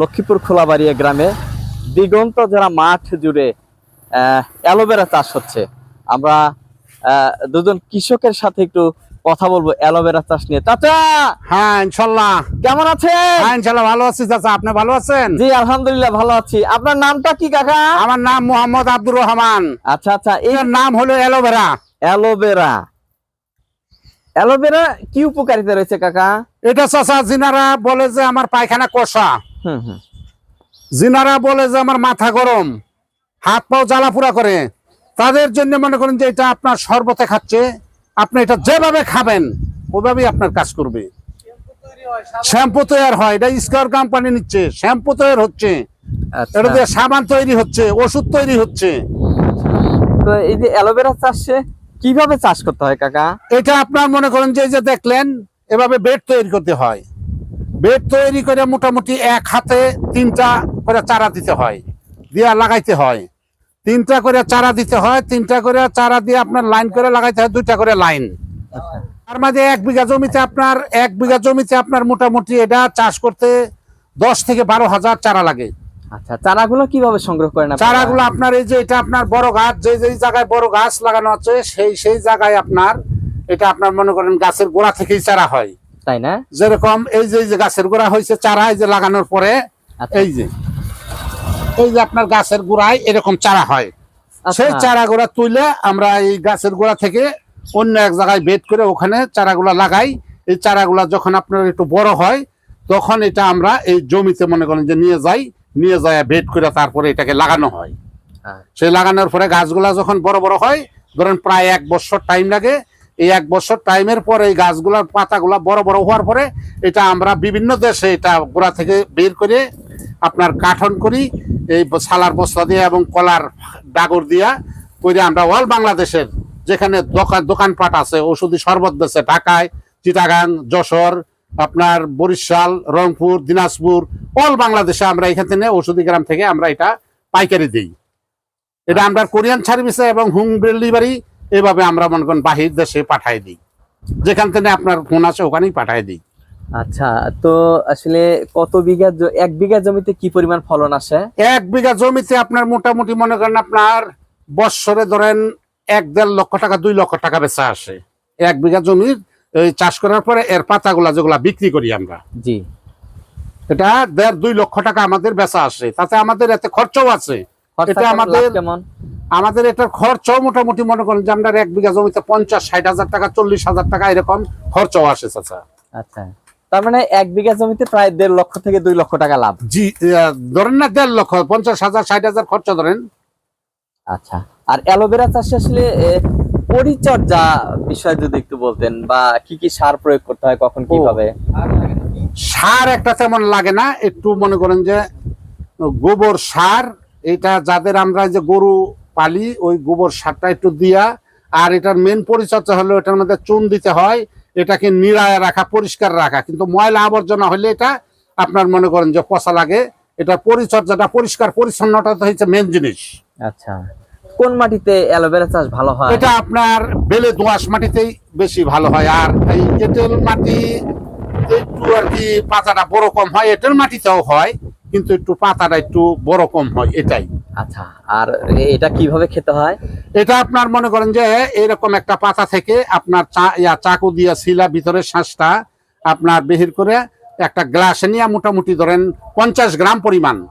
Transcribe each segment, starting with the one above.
লক্ষ্মীপুর খোলাবাড়িয়া গ্রামে দিগন্ত যারা মাঠ জুড়ে অ্যালোভেরা চাষ হচ্ছে। আমরা দুজন কৃষকের সাথে একটু কথা বলব অ্যালোভেরা চাষ নিয়ে। চাচা! হ্যাঁ ইনশাল্লাহ। কেমন আছেন? হ্যাঁ ইনশাল্লাহ ভালো আছি চাচা। আপনি ভালো আছেন? জি আলহামদুলিল্লাহ ভালো আছি। আপনার নামটা কি কাকা? আমার নাম মোহাম্মদ আব্দুর রহমান। আচ্ছা আচ্ছা এই এর নাম হলো অ্যালোভেরা। অ্যালোভেরা। অ্যালোভেরা কি উপকারিতা রয়েছে কাকা? এটা চাচা জিনারা বলে যে আমার পায়খানা কষা। জিনারা বলে যে আমার মাথা গরম হাত পাও জ্বালা পুরা করে। তাদের জন্য মনে করেন যে এটা আপনার শরবতে খাচ্ছে আপনি এটা যেভাবে খাবেন ওইভাবেই আপনার কাজ করবে। শ্যাম্পু তৈরি হয় এটা স্কোয়ার কোম্পানি নিচ্ছে শ্যাম্পু তৈরি হচ্ছে। আচ্ছা। এটা দিয়ে সাবান তৈরি হচ্ছে ওষুধ তৈরি হচ্ছে। তো এই যে অ্যালোভেরা চাষে কীভাবে চাষ করতে হয় কাকা? এটা আপনার মনে করেন যে এই যে দেখলেন এভাবে বেড তৈরি করতে হয়। বেড তৈরি করে মোটামুটি এক হাতে তিনটা করে চারা দিতে হয় দিয়া লাগাইতে হয়। তিনটা করে চারা দিতে হয় তিনটা করে চারা দিয়ে আপনার লাইন করে লাগাইতে হয় দুইটা করে লাইন। তার মাঝে এক বিঘা জমিতে আপনার এক বিঘা জমিতে আপনার মোটামুটি এটা চাষ করতে দশ থেকে বারো হাজার চারা লাগে। আচ্ছা চারাগুলো কীভাবে সংগ্রহ করেন? চারাগুলো আপনার এই যে এটা আপনার বড় গাছ যে যে জায়গায় বড় গাছ লাগানো আছে সেই সেই জায়গায় আপনার এটা আপনার মনে করেন গাছের গোড়া থেকেই চারা হয়। তাই না যেরকম এই যে এই যে গাছের গোড়া হয়েছে চারা এই যে লাগানোর পরে আচ্ছা। এই যে এই যে আপনার গাছের গোড়ায় এরকম চারা হয় সেই আচ্ছা। চারা গোড়া তুলে আমরা এই গাছের গোড়া থেকে অন্য এক জায়গায় বেড করে ওখানে চারাগুলা লাগাই এই চারাগুলা যখন আপনার একটু বড় হয় তখন এটা আমরা এই জমিতে মনে করেন যে নিয়ে যাই নিয়ে যায় বেড করে তারপরে এটাকে লাগানো হয় হ্যাঁ। সেই লাগানোর পরে গাছগুলা যখন বড় বড় হয় ধরেন প্রায় এক বছর টাইম লাগে এই এক বছর টাইমের পরে এই গাছগুলার পাতাগুলা বড় বড় হওয়ার পরে এটা আমরা বিভিন্ন দেশে এটা গোড়া থেকে বের করে আপনার কাঠন করি, এই সালার বস্তা দিয়ে এবং কলার ডাগর দিয়া করে আমরা অল বাংলাদেশের যেখানে দোকান, দোকানপাট আছে, ওষুধি শরবত বেছে ঢাকায়, চিটাগাং, যশোর, আপনার বরিশাল, রংপুর, দিনাজপুর, অল বাংলাদেশে আমরা এখান থেকে ওষুধি গ্রাম থেকে আমরা এটা পাইকারি দিই। এটা আমরা কোরিয়ান সার্ভিসে এবং হোম ডেলিভারি এভাবে আমরা মনে করেন বাহির দেশে পাঠাই দিই। যেখান থেকে আপনার ফোন আছে ওখানেই পাঠাই দিই। আচ্ছা তো আসলে কত বিঘা এক বিঘা জমিতে কি পরিমাণ ফলন আসে? এক বিঘা জমিতে আপনার মোটামুটি মনে করেন আপনার বৎসরে ধরেন এক দেড় লক্ষ টাকা দুই লক্ষ টাকা বেচা আসে। এক বিঘা জমির চাষ করার পরে এর পাতাগুলা যেগুলা বিক্রি করি আমরা। জি। এটা দেড় দুই লক্ষ টাকা আমাদের বেচা আসে। তাতে আমাদের এতে খরচও আছে। এটা আমাদের- কেমন? আমাদের এটার খরচও মোটামুটি মনে করেন যে আমরা এক বিঘা জমিতে পঞ্চাশ ষাট হাজার টাকা চল্লিশ হাজার টাকা এরকম খরচও আসে চাচা। আচ্ছা। তার মানে এক বিঘা জমিতে প্রায় দেড় লক্ষ থেকে দুই লক্ষ টাকা লাভ। জি ধরেন না দেড় লক্ষ পঞ্চাশ হাজার ষাট হাজার খরচা ধরেন। আচ্ছা। আর অ্যালোভেরা চাষে আসলে পরিচর্যা বিষয় যদি একটু বলতেন বা কি কি সার প্রয়োগ করতে হয় কখন কীভাবে? সার একটা তেমন লাগে না একটু মনে করেন যে গোবর সার এটা যাদের আমরা যে গরু পালি ওই গোবর সারটা একটু দিয়া আর এটার মেন পরিচর্যা হলো এটার মধ্যে চুন দিতে হয় এটাকে নিড়ায় রাখা পরিষ্কার রাখা। কিন্তু ময়লা আবর্জনা হলে এটা আপনার মনে করেন যে পচা লাগে এটা পরিচর্যাটা পরিষ্কার পরিচ্ছন্নটা তো হচ্ছে মেন জিনিস। আচ্ছা। কোন মাটিতে অ্যালোভেরা চাষ ভালো হয়? এটা আপনার বেলে দোআঁশ মাটিতেই বেশি ভালো হয় আর এই এঁটেল মাটি একটু আর কি পাতাটা বড় কম হয় এঁটেল মাটিতেও হয় কিন্তু একটু পাতাটা একটু বড় কম হয় এটাই। আচ্ছা আর এটা কীভাবে খেতে হয়? এটা আপনার মনে করেন যে এরকম একটা পাতা থেকে আপনার চা- চাকু দিয়া শিলা ভিতরে শ্বাসটা আপনার বেহির করে একটা গ্লাসে নিয়ে মোটামুটি ধরেন পঞ্চাশ গ্রাম পরিমাণ।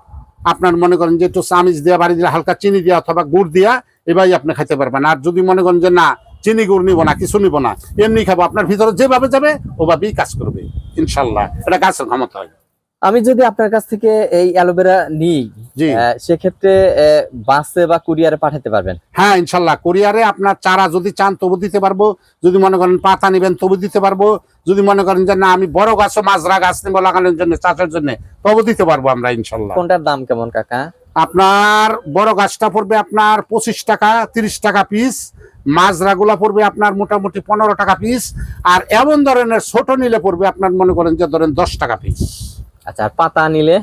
আপনার মনে করেন যে একটু চামিচ দিয়া, বাড়ি দিয়ে, হালকা চিনি দিয়া অথবা গুড় দিয়া এভাবেই আপনি খাইতে পারবেন। আর যদি মনে করেন যে না, চিনি গুড় নিব না, কিছু নিব না, এমনি খাব, আপনার ভিতরে যেভাবে যাবে, ওভাবেই কাজ করবে, ইনশাল্লাহ। এটা গাছের ক্ষমতা হয়। আমি যদি আপনার কাছ থেকে এই অ্যালোভেরা নিই জি। সেক্ষেত্রে বাসে বা কুরিয়ারে পাঠাতে পারবেন। হ্যাঁ ইনশাল্লাহ। কোরিয়ারে আপনার চারা যদি চান তবু দিতে পারব। যদি মনে করেন পাতা নেবেন তবু দিতে পারব। যদি মনে করেন যে না আমি বড় গাছ মাজরা গাছ নেব লাগানোর জন্য চাষের জন্য তবু দিতে পারব আমরা ইনশাল্লাহ। কোনটার দাম কেমন কাকা? আপনার বড় গাছটা পড়বে আপনার পঁচিশ টাকা তিরিশ টাকা পিস। মাজরা গুলা পড়বে আপনার মোটামুটি পনেরো টাকা পিস। আর এমন ধরনের ছোট নিলে পড়বে আপনার মনে করেন যে ধরেন দশ টাকা পিস। আচ্ছা পাতা নিলে?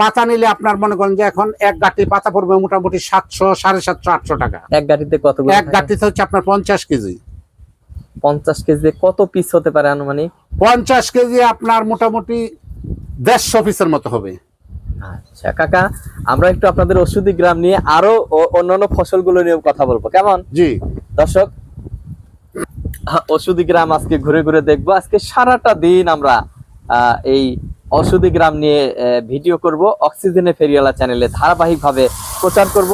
পাতা নিলে আপনার মনে করেন যে এখন এক গাঁটি পাতা পড়বে মোটামুটি সাতশো সাড়ে সাতশো আটশো টাকা। এক গাঁটিতে কত এক গাঁটিতে হচ্ছে আপনার পঞ্চাশ কেজি। পঞ্চাশ কেজি কত পিস হতে পারে আনুমানিক? পঞ্চাশ কেজি আপনার মোটামুটি দেড়শো পিসের মতো হবে। আচ্ছা কাকা আমরা একটু আপনাদের ওষুধি গ্রাম নিয়ে আরও অন্যান্য ফসলগুলো নিয়ে কথা বলব। কেমন? জি। দর্শক ওষুধি গ্রাম আজকে ঘুরে ঘুরে দেখব। আজকে সারাটা দিন আমরা এই ওষুধি গ্রাম নিয়ে ভিডিও করব। অক্সিজেনে ফেরিওয়ালা চ্যানেলে ধারাবাহিকভাবে প্রচার করব।